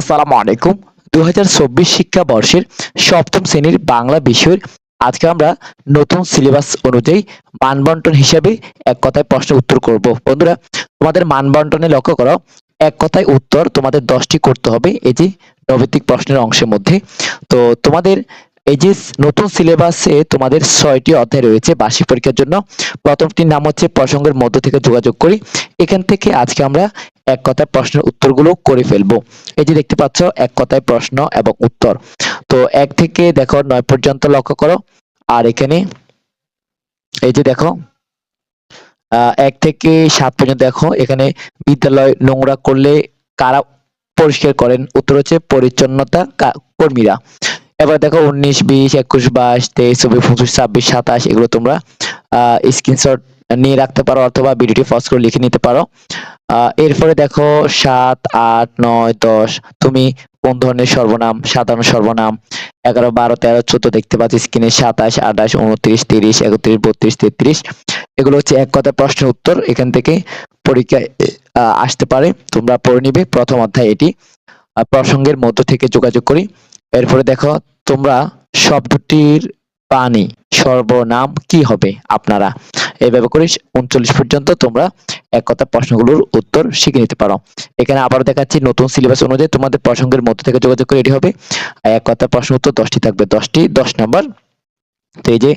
আসসালামু আলাইকুম। দু শিক্ষাবর্ষের সপ্তম শ্রেণির বাংলা বিষয়ের আজকে আমরা নতুন সিলেবাস অনুযায়ী মানবন্টন হিসাবে এক কথায় প্রশ্নের উত্তর করব। বন্ধুরা, তোমাদের মানবন্টনে লক্ষ্য করো, এক কথায় উত্তর তোমাদের দশটি করতে হবে এই যে নৈতিক প্রশ্নের অংশের মধ্যে। তো তোমাদের এই যে নতুন সিলেবাসে তোমাদের ছয়টি অধ্যায় রয়েছে বার্ষিক পরীক্ষার জন্য। প্রথমটির নাম হচ্ছে প্রসঙ্গের মধ্য থেকে যোগাযোগ করি। এখান থেকে আজকে আমরা এক কথায় প্রশ্নের উত্তরগুলো করে ফেলব। এই যে দেখতে পাচ্ছ, এক কথায় প্রশ্ন এবং উত্তর। তো এক থেকে দেখো নয় পর্যন্ত লক্ষ্য করো। আর এখানে এই যে দেখো এক থেকে সাত পর্যন্ত দেখো, এখানে বিদ্যালয় নোংরা করলে কারা পরিষ্কার করেন? উত্তর হচ্ছে পরিচ্ছন্নতা কর্মীরা। এবার দেখো উনিশ, বিশ, একুশ, বাইশ, তেইশ, চব্বিশ, পঁচিশ, ছাব্বিশ, সাতাশ, এগুলো তোমরা, আহ স্ক্রিনশট নিয়ে রাখতে পারো অথবা ভিডিওটি পজ করে লিখে নিতে পারো। এরপরে দেখো সাত, আট, নয়, দশ, তুমি কোন ধরনের সর্বনাম? সাধারণ সর্বনাম। এগারো, বারো, তেরো, চোদ্দ দেখতে পাচ্ছি স্ক্রিনে সাতাশ, আঠাশ, উনত্রিশ, তিরিশ, একত্রিশ, বত্রিশ, তেত্রিশ। এগুলো হচ্ছে এক কথা প্রশ্নের উত্তর। এখান থেকে পরীক্ষায় আসতে পারে। তোমরা পড়ে নিবে প্রথম অধ্যায় এটি। প্রসঙ্গের মধ্য থেকে যোগাযোগ করি। এরপরে দেখো, তোমরা শব্দটির পানি সর্বনাম কি হবে আপনারা? এইভাবে করে উনচল্লিশ পর্যন্ত তোমরা এক কথা প্রশ্নগুলোর উত্তর শিখে নিতে পারো। এখানে আবার দেখাচ্ছি নতুন সিলেবাস অনুযায়ী তোমাদের প্রসঙ্গের মধ্যে থেকে যোগাযোগ করে এটি হবে। এক কথা প্রশ্ন উত্তর দশটি থাকবে। দশটি, দশ নম্বর। তো এই যে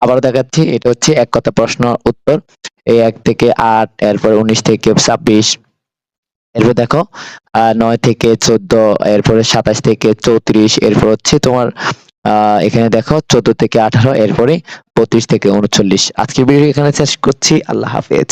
আবার দেখাচ্ছি, এটা হচ্ছে এক কথা প্রশ্ন উত্তর। এই এক থেকে আট, এরপরে উনিশ থেকে ছাব্বিশ, এরপর দেখো, আহ, নয় থেকে চোদ্দ, এরপরে সাতাশ থেকে চৌত্রিশ, এরপর হচ্ছে তোমার এখানে দেখো চোদ্দ থেকে আঠারো, এরপরে পঁচিশ থেকে উনচল্লিশ। আজকের ভিডিও এখানে শেষ করছি। আল্লাহ হাফেজ।